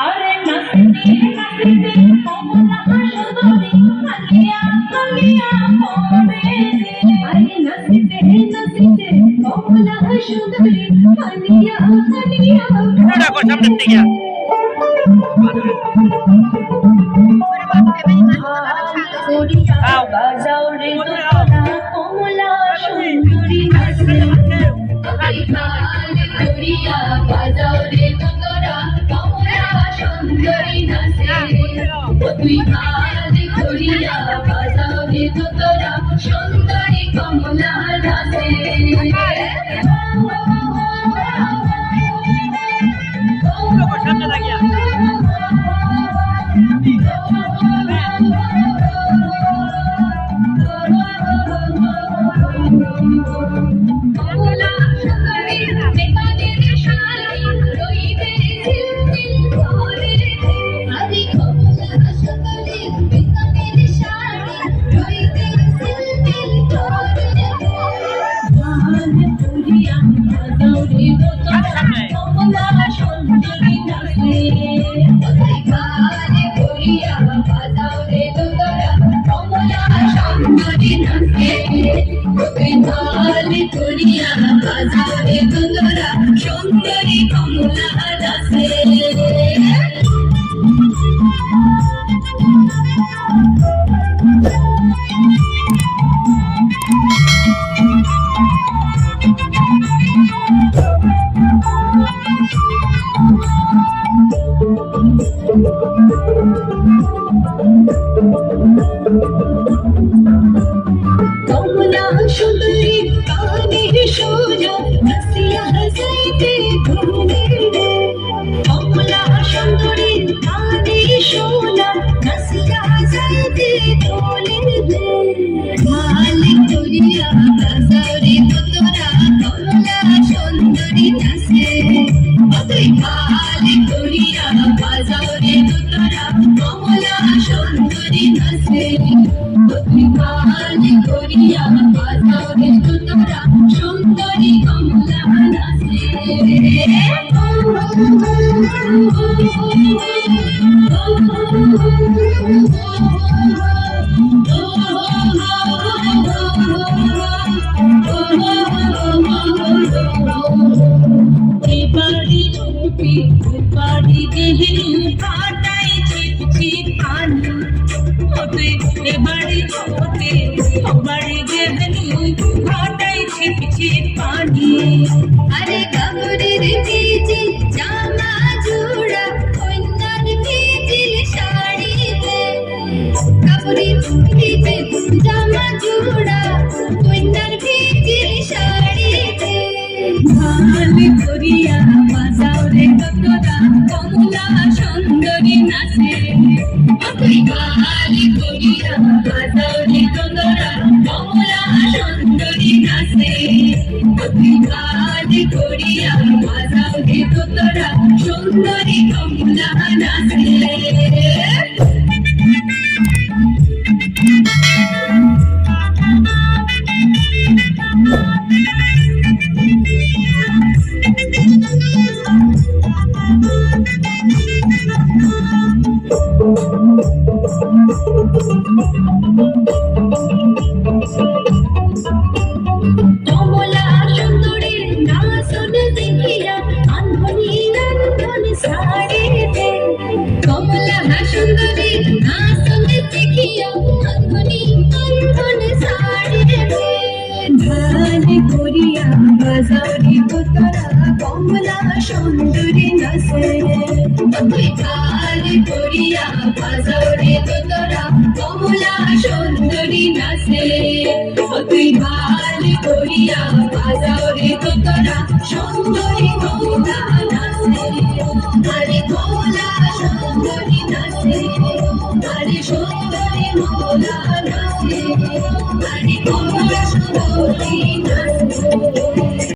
আরে নাচতে নাচতে কমলা তুই হাত করিয়া বাজাও রে তোরা সুন্দরী কমলা গালি করিয়া বাজারে তোরা সুন্দরী কমলা নাচে তুই মালিক করিয়া বাজারে তোরা সুন্দরী কমলা এবারে রূপে এবারে দেহেরু কাটাই ছিপ ছিপ হতে এবারে হতে এবারে দেহেরু কাটাই ছিপ ছিপ পানি। আরে কাপড়ের ভিজি জামা জোড়া কন্যার ভিজিল শাড়িতে। কাপড়ের ভিজে জামা জোড়া কন্যার ভিজিল শাড়িতে। ভালো করিয়া বাজাও রে কতরা কমলা সুন্দরী কমলা নাচে কমলা সরি পুতরা কমলা, সুন্দরী নসে তুই কাল করিয়া বাজারে তোরা কমলা, সুন্দরী নসে তুই কাল করিয়া বাজারে তোরা সুন্দরী কমলা নসে আরে কমলা, সুন্দরী নসে